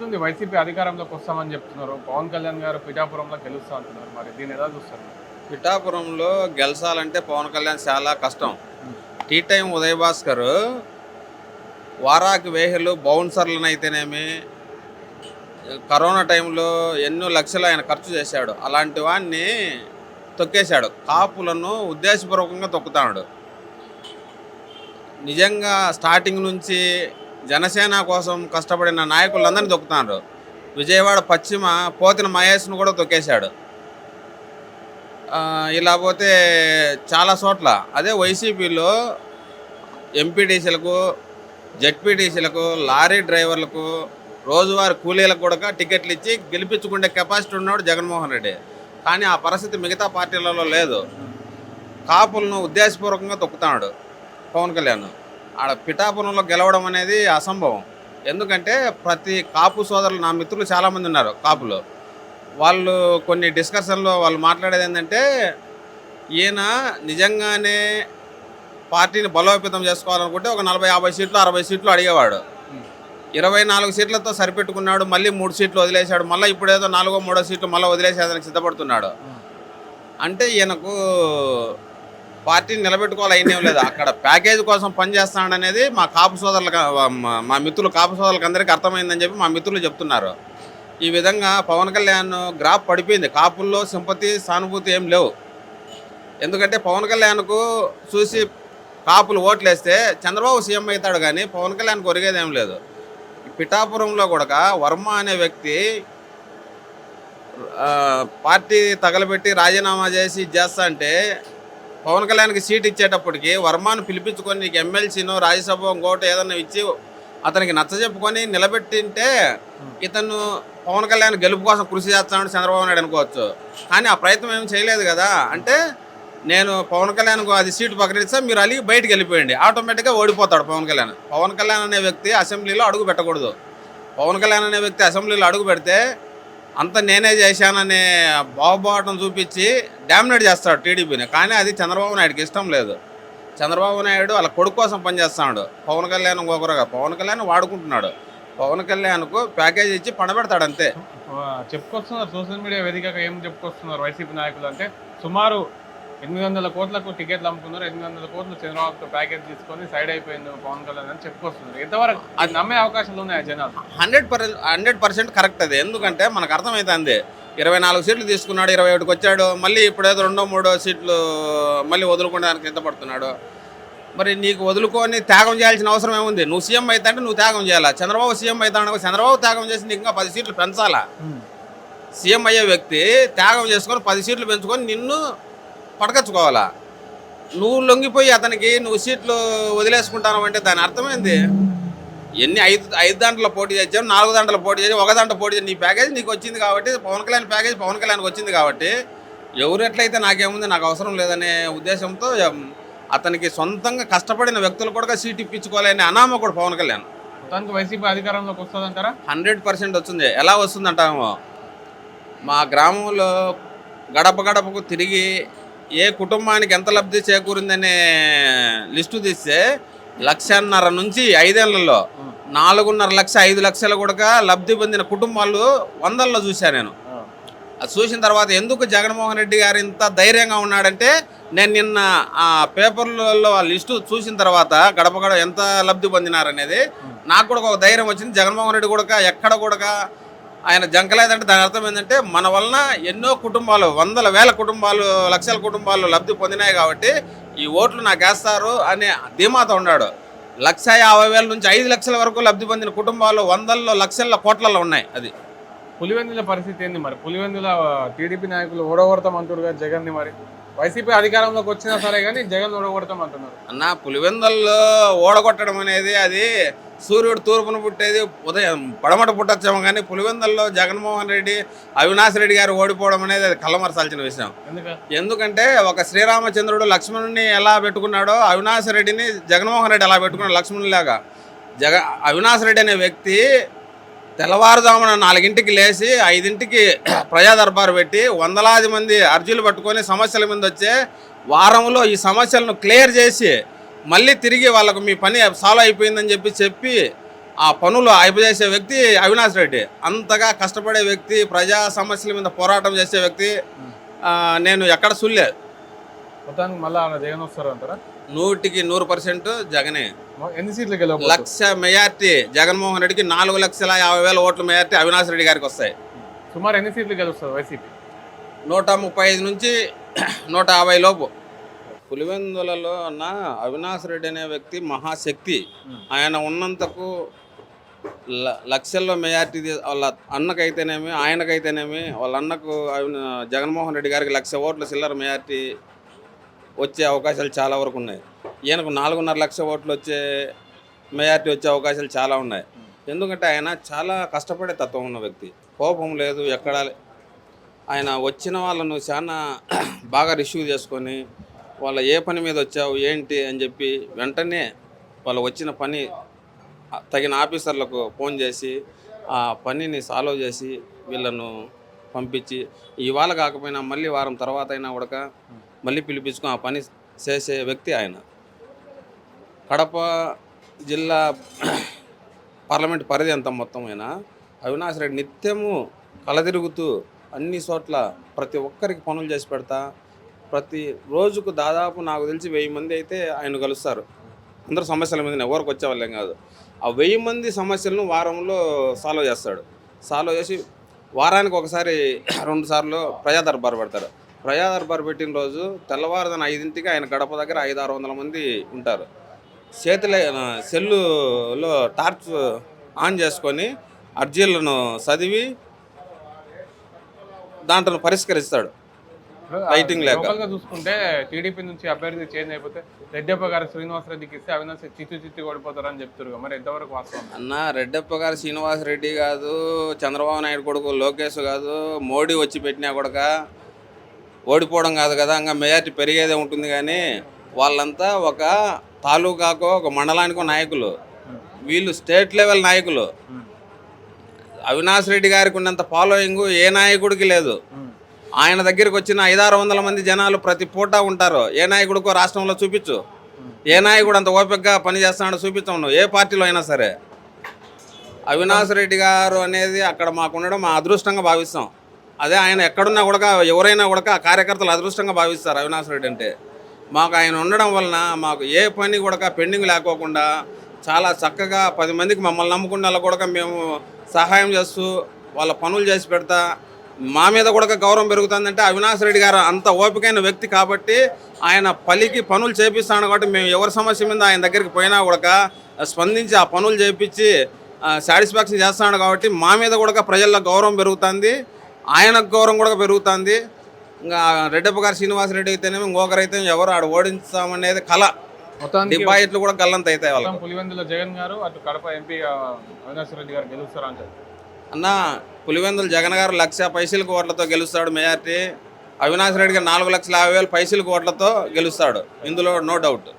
ఎట్లుంది వైసీపీ అధికారంలోకి వస్తామని చెప్తున్నారు. పవన్ కళ్యాణ్ గారు పిఠాపురంలో గెలుస్తా అంటున్నారు. మరి దీన్ని ఎలా చూస్తారు? పిఠాపురంలో గెలిచాలంటే పవన్ కళ్యాణ్ చాలా కష్టం. టీ టైం ఉదయ భాస్కర్ వారాకి వేహలు బౌన్సర్లనైతేనేమి కరోనా టైంలో ఎన్నో లక్షలు ఆయన ఖర్చు చేశాడు. అలాంటి వాడిని తొక్కేశాడు. కాపులను ఉద్దేశపూర్వకంగా తొక్కుతాడు. నిజంగా స్టార్టింగ్ నుంచి జనసేన కోసం కష్టపడిన నాయకులందరినీ తొక్కుతున్నారు. విజయవాడ పశ్చిమ పోతిన మహేష్ను కూడా తొక్కేశాడు. ఇలా పోతే చాలా చోట్ల అదే వైసీపీలో ఎంపీటీసీలకు జెడ్పీటీసీలకు లారీ డ్రైవర్లకు రోజువారి కూలీలకు కూడా టికెట్లు ఇచ్చి గెలిపించుకునే కెపాసిటీ ఉన్నాడు జగన్మోహన్ రెడ్డి. కానీ ఆ పరిస్థితి మిగతా పార్టీలలో లేదు. కాపులను ఉద్దేశపూర్వకంగా తొక్కుతున్నాడు పవన్ కళ్యాణ్. ఆడ పిఠాపురంలో గెలవడం అనేది అసంభవం. ఎందుకంటే ప్రతి కాపు సోదరులు నా మిత్రులు చాలామంది ఉన్నారు కాపులు. వాళ్ళు కొన్ని డిస్కషన్లో వాళ్ళు మాట్లాడేది ఏంటంటే ఈయన నిజంగానే పార్టీని బలోపేతం చేసుకోవాలనుకుంటే ఒక నలభై యాభై సీట్లు అరవై సీట్లు అడిగేవాడు. ఇరవై నాలుగు సీట్లతో సరిపెట్టుకున్నాడు మళ్ళీ మూడు సీట్లు వదిలేశాడు మళ్ళీ ఇప్పుడు ఏదో నాలుగో మూడో సీట్లు మళ్ళీ వదిలేసేదానికి సిద్ధపడుతున్నాడు. అంటే ఈయనకు పార్టీని నిలబెట్టుకోవాలి అయినేం లేదు. అక్కడ ప్యాకేజ్ కోసం పనిచేస్తాడు అనేది మా కాపు సోదరులకు మా- మిత్రులు కాపు సోదరులకు అందరికీ అర్థమైందని చెప్పి మా మిత్రులు చెప్తున్నారు. ఈ విధంగా పవన్ కళ్యాణ్ గ్రాఫ్ పడిపోయింది. కాపుల్లో సింపతి సానుభూతి ఏం లేవు. ఎందుకంటే పవన్ కళ్యాణ్కు చూసి కాపులు ఓట్లేస్తే చంద్రబాబు సీఎం అవుతాడు కానీ పవన్ కళ్యాణ్కి ఒరిగేది ఏం లేదు. పిఠాపురంలో కూడా వర్మ అనే వ్యక్తి పార్టీ తగలబెట్టి రాజీనామా చేసి ఇది చేస్తా అంటే పవన్ కళ్యాణ్కి సీట్ ఇచ్చేటప్పటికి వర్మను పిలిపించుకొని నీకు ఎమ్మెల్సీనో రాజ్యసభ ఇంకోటి ఏదన్నా ఇచ్చి అతనికి నచ్చజెప్పుకొని నిలబెట్టింటే ఇతను పవన్ కళ్యాణ్ గెలుపు కోసం కృషి చేస్తాడు చంద్రబాబు నాయుడు అనుకోవచ్చు. కానీ ఆ ప్రయత్నం ఏం చేయలేదు కదా. అంటే నేను పవన్ కళ్యాణ్కు అది సీటు పక్కనిస్తే మీరు అలిగి బయటికి వెళ్ళిపోయండి. ఆటోమేటిక్గా ఓడిపోతాడు పవన్ కళ్యాణ్. పవన్ కళ్యాణ్ అనే వ్యక్తి అసెంబ్లీలో అడుగు పెట్టకూడదు. పవన్ కళ్యాణ్ అనే వ్యక్తి అసెంబ్లీలో అడుగు పెడితే అంత నేనే చేశాననే బాగుబాటం చూపించి డామినేట్ చేస్తాడు టీడీపీని. కానీ అది చంద్రబాబు నాయుడుకి ఇష్టం లేదు. చంద్రబాబు నాయుడు వాళ్ళ కొడుకు కోసం పనిచేస్తున్నాడు పవన్ కళ్యాణ్ ఇంకొకరుగా పవన్ కళ్యాణ్ వాడుకుంటున్నాడు. పవన్ కళ్యాణ్కు ప్యాకేజ్ ఇచ్చి పండబెడతాడు అంతే. చెప్పుకొస్తున్నారు సోషల్ మీడియా వేదికగా ఏం చెప్పుకొస్తున్నారు వైసీపీ నాయకులు అంటే సుమారు ఎనిమిది వందల కోట్లకు టికెట్లు అమ్ముకున్నారు ఎనిమిది వందల కోట్లు చంద్రబాబుతో ప్యాకేజ్ తీసుకొని సైడ్ అయిపోయింది పవన్ కళ్యాణ్ అని చెప్పుకొస్తున్నారు. ఎంతవరకు అది నమ్మే అవకాశాలు ఉన్నాయి జనాలు? Hundred per hundred percent correct అది. ఎందుకంటే మనకు అర్థమవుతుంది ఇరవై నాలుగు సీట్లు తీసుకున్నాడు ఇరవై ఒకటికి వచ్చాడు. మళ్ళీ ఇప్పుడేదో రెండో మూడో సీట్లు మళ్ళీ వదులుకోవడానికి సిద్ధపడుతున్నాడు. మరి నీకు వదులుకొని త్యాగం చేయాల్సిన అవసరం ఏముంది? నువ్వు సీఎం అయితే అంటే నువ్వు త్యాగం చేయాలా? చంద్రబాబు సీఎం అవుతాడు చంద్రబాబు త్యాగం చేసి నీకు ఇంకా పది సీట్లు పెంచాలా? సీఎం అయ్యే వ్యక్తి త్యాగం చేసుకొని పది సీట్లు పెంచుకొని నిన్ను పడకచ్చుకోవాలా నువ్వు లొంగిపోయి అతనికి నువ్వు సీట్లు వదిలేసుకుంటాను అంటే దాని అర్థమైంది? ఎన్ని ఐదు ఐదు దాంట్లో పోటీ చేసావు నాలుగు దాంట్లో పోటీ చేసి ఒక దాంట్లో పోటీ చేసి నీ ప్యాకేజ్ నీకు వచ్చింది కాబట్టి పవన్ కళ్యాణ్ ప్యాకేజ్ పవన్ కళ్యాణ్కి వచ్చింది కాబట్టి ఎవరు ఎట్లయితే నాకేముంది నాకు అవసరం లేదనే ఉద్దేశంతో అతనికి సొంతంగా కష్టపడిన వ్యక్తులు కూడా సీట్ ఇప్పించుకోవాలనే అనామకుడు పవన్ కళ్యాణ్. మొత్తానికి వైసీపీ అధికారంలోకి వస్తుందంటారా? హండ్రెడ్ పర్సెంట్ వచ్చింది. ఎలా వస్తుందంటామో మా గ్రామంలో గడప గడపకు తిరిగి ఏ కుటుంబానికి ఎంత లబ్ధి చేకూరిందనే లిస్టు తీస్తే లక్షన్నర నుంచి ఐదేళ్ళలో నాలుగున్నర లక్ష ఐదు లక్షలు కూడా లబ్ధి పొందిన కుటుంబాలు వందల్లో చూశాను నేను. అది చూసిన తర్వాత ఎందుకు జగన్మోహన్ రెడ్డి గారు ఇంత ధైర్యంగా ఉన్నాడంటే నేను నిన్న ఆ పేపర్లలో ఆ లిస్టు చూసిన తర్వాత గడప గడప ఎంత లబ్ధి పొందినారనేది నాకు కూడా ఒక ధైర్యం వచ్చింది. జగన్మోహన్ రెడ్డి కూడా ఎక్కడ కూడా ఆయన జంకలేదంటే దాని అర్థం ఏంటంటే మన వలన ఎన్నో కుటుంబాలు వందల వేల కుటుంబాలు లక్షల కుటుంబాలు లబ్ధి పొందినాయి కాబట్టి ఈ ఓట్లు నాకు వేస్తారు అనే ధీమాతో ఉన్నాడు. లక్ష యాభై వేల నుంచి ఐదు లక్షల వరకు లబ్ధి పొందిన కుటుంబాలు వందల్లో లక్షల కోట్లలో ఉన్నాయి అది. పులివెందుల పరిస్థితి ఏంది మరి? పులివెందుల టీడీపీ నాయకులు ఓడగొడతాం అంటున్నారు జగన్ని మరి. వైసీపీ అధికారంలోకి వచ్చినా సరే కానీ జగన్ ఓడగొడతాం అంటున్నారు అన్న పులివెందల్లో ఓడగొట్టడం అనేది అది సూర్యుడు తూర్పున పుట్టేది ఉదయం పడమట పుట్టచ్చేమో కానీ పులివెందల్లో జగన్మోహన్ రెడ్డి అవినాష్ రెడ్డి గారు ఓడిపోవడం అనేది అది కళ్ళమరసాల్సిన విషయం. ఎందుకు? ఎందుకంటే ఒక శ్రీరామచంద్రుడు లక్ష్మణుని ఎలా పెట్టుకున్నాడో అవినాష్ రెడ్డిని జగన్మోహన్ రెడ్డి ఎలా పెట్టుకున్నాడు లక్ష్మణులాగా జగ అవినాష్ రెడ్డి అనే వ్యక్తి తెల్లవారుజామున నాలుగింటికి లేచి ఐదింటికి ప్రజాదర్బారు పెట్టి వందలాది మంది అర్జీలు పట్టుకొని సమస్యల మీద వచ్చే వారంలో ఈ సమస్యలను క్లియర్ చేసి మళ్ళీ తిరిగి వాళ్ళకు మీ పని సాల్వ్ అయిపోయిందని చెప్పి చెప్పి ఆ పనులు అయిపోజేసే వ్యక్తి అవినాష్ రెడ్డి. అంతగా కష్టపడే వ్యక్తి ప్రజా సమస్యల మీద పోరాటం చేసే వ్యక్తి నేను ఎక్కడ చూడలేదు మొత్తానికి మళ్ళీ ఆయన జగన్ వస్తారు అంటారా నూటికి నూరు పర్సెంట్ జగనే. ఎన్ని సీట్లు గెలవబోతున్నారు లక్ష మెజార్టీ జగన్మోహన్ రెడ్డికి నాలుగు లక్షల యాభై వేల ఓట్ల మెజార్టీ అవినాష్ రెడ్డి గారికి వస్తాయి. సుమారు ఎన్ని సీట్లు గెలుస్తారు వైసీపీ? నూట ముప్పై ఐదు నుంచి నూట యాభై లోపు. పులివెందులలో అన్న అవినాష్ రెడ్డి అనే వ్యక్తి మహాశక్తి. ఆయన ఉన్నంతకు లక్షల్లో మెజార్టీ వాళ్ళ అన్నకైతేనేమి ఆయనకైతేనేమి వాళ్ళ అన్నకు జగన్మోహన్ రెడ్డి గారికి లక్ష ఓట్ల చిల్లర మెజార్టీ వచ్చే అవకాశాలు చాలా వరకు ఉన్నాయి. ఈయనకు నాలుగున్నర లక్ష ఓట్లు వచ్చే మెజార్టీ వచ్చే అవకాశాలు చాలా ఉన్నాయి. ఎందుకంటే ఆయన చాలా కష్టపడే తత్వం ఉన్న వ్యక్తి. కోపం లేదు ఎక్కడ ఆయన వచ్చిన వాళ్ళను చాలా బాగా రిసీవ్ చేసుకొని వాళ్ళ ఏ పని మీద వచ్చావు ఏంటి అని చెప్పి వెంటనే వాళ్ళు వచ్చిన పని తగిన ఆఫీసర్లకు ఫోన్ చేసి ఆ పనిని సాల్వ్ చేసి వీళ్ళను పంపించి ఇవాళ కాకపోయినా మళ్ళీ వారం తర్వాత అయినా కూడా మళ్ళీ పిలిపించుకొని ఆ పని చేసే వ్యక్తి ఆయన. కడప జిల్లా పార్లమెంట్ పరిధి అంత మొత్తం అయినా అవినాష్ రెడ్డి నిత్యము కలదిరుగుతూ అన్ని చోట్ల ప్రతి ఒక్కరికి పనులు చేసి పెడతా ప్రతి రోజుకు దాదాపు నాకు తెలిసి వెయ్యి మంది అయితే ఆయన కలుస్తారు. అందరూ సమస్యల మీద ఎవరికి వచ్చేవాళ్ళేం కాదు. ఆ వెయ్యి మంది సమస్యలను వారంలో సాల్వ్ చేస్తాడు. సాల్వ్ చేసి వారానికి ఒకసారి రెండు సార్లు ప్రజా దర్బార్ పెడతాడు. ప్రజా దర్బార్ పెట్టిన రోజు తెల్లవారుదన ఐదింటికి ఆయన గడప దగ్గర ఐదు ఆరు వందల మంది ఉంటారు. చేతుల సెల్లులో టార్చ్ ఆన్ చేసుకొని అర్జీలను చదివి దాంట్లో పరిష్కరిస్తాడు. లైటింగ్ లేక. చూసుకుంటే టీడీపీ నుంచి అభ్యర్థి చేంజ్ అయిపోతే రెడ్డప్ప గారు శ్రీనివాస్ రెడ్డికి ఇస్తే అవినాష్ చిత్తు చిత్తు ఓడిపోతారని చెప్తారు మరి ఎంతవరకు వాస్తవం? అన్న రెడ్డప్ప గారు శ్రీనివాస్ రెడ్డి కాదు చంద్రబాబు నాయుడు కొడుకు లోకేష్ కాదు మోడీ వచ్చి పెట్టినా కొడక ఓడిపోవడం కాదు కదా ఇంకా మెజార్టీ పెరిగేదే ఉంటుంది కానీ వాళ్ళంతా ఒక తాలూకాకో ఒక మండలానికో నాయకులు. వీళ్ళు స్టేట్ లెవెల్ నాయకులు. అవినాష్ రెడ్డి గారికి ఉన్నంత ఫాలోయింగ్ ఏ నాయకుడికి లేదు. ఆయన దగ్గరికి వచ్చిన ఐదారు వందల మంది జనాలు ప్రతి పూట ఉంటారు. ఏ నాయకుడికో రాష్ట్రంలో చూపించు. ఏ నాయకుడు అంత ఓపికగా పనిచేస్తున్నాడో చూపించం ఏ పార్టీలో అయినా సరే. అవినాష్ రెడ్డి గారు అనేది అక్కడ మాకు ఉండడం మా అదృష్టంగా భావిస్తాం. అదే ఆయన ఎక్కడున్నా కూడా ఎవరైనా కూడా కార్యకర్తలు అదృష్టంగా భావిస్తారు అవినాష్ రెడ్డి అంటే. మాకు ఆయన ఉండడం వలన మాకు ఏ పని కూడా పెండింగ్ లేకోకుండా చాలా చక్కగా పది మందికి మమ్మల్ని నమ్ముకున్న కూడా మేము సహాయం చేస్తూ వాళ్ళ పనులు చేసి పెడతా. మా మీద కూడా గౌరవం పెరుగుతుందంటే అవినాష్ రెడ్డి గారు అంత ఓపికైన వ్యక్తి కాబట్టి ఆయన పలికి పనులు చేపిస్తాను కాబట్టి మేము ఎవరి సమస్య మీద ఆయన దగ్గరికి పోయినా కూడా స్పందించి ఆ పనులు చేపించి సాటిస్ఫాక్షన్ చేస్తున్నాడు కాబట్టి మా మీద కూడా ప్రజల్లో గౌరవం పెరుగుతుంది. ఆయనకు గౌరవం కూడా పెరుగుతుంది. ఇంకా రెడ్డప్ప గారు శ్రీనివాస్ రెడ్డి అయితేనేమి ఇంకొకరైతే ఎవరు ఆడ ఓడించామనేది కళ డిపాజిట్లు కూడా గల్లంత అవుతాయి వాళ్ళకి. మొత్తం పులివెందుల జగన్ గారు అటు కడప ఎంపీ అవినాష్ రెడ్డి గారు గెలుస్తారు అంటారు? అన్న పులివెందుల జగన్ గారు లక్ష పైసలకు ఓట్లతో గెలుస్తాడు మెజార్టీ. అవినాష్ రెడ్డి గారు నాలుగు లక్షల యాభై వేల పైసలకు ఓట్లతో గెలుస్తాడు. ఇందులో నో డౌట్.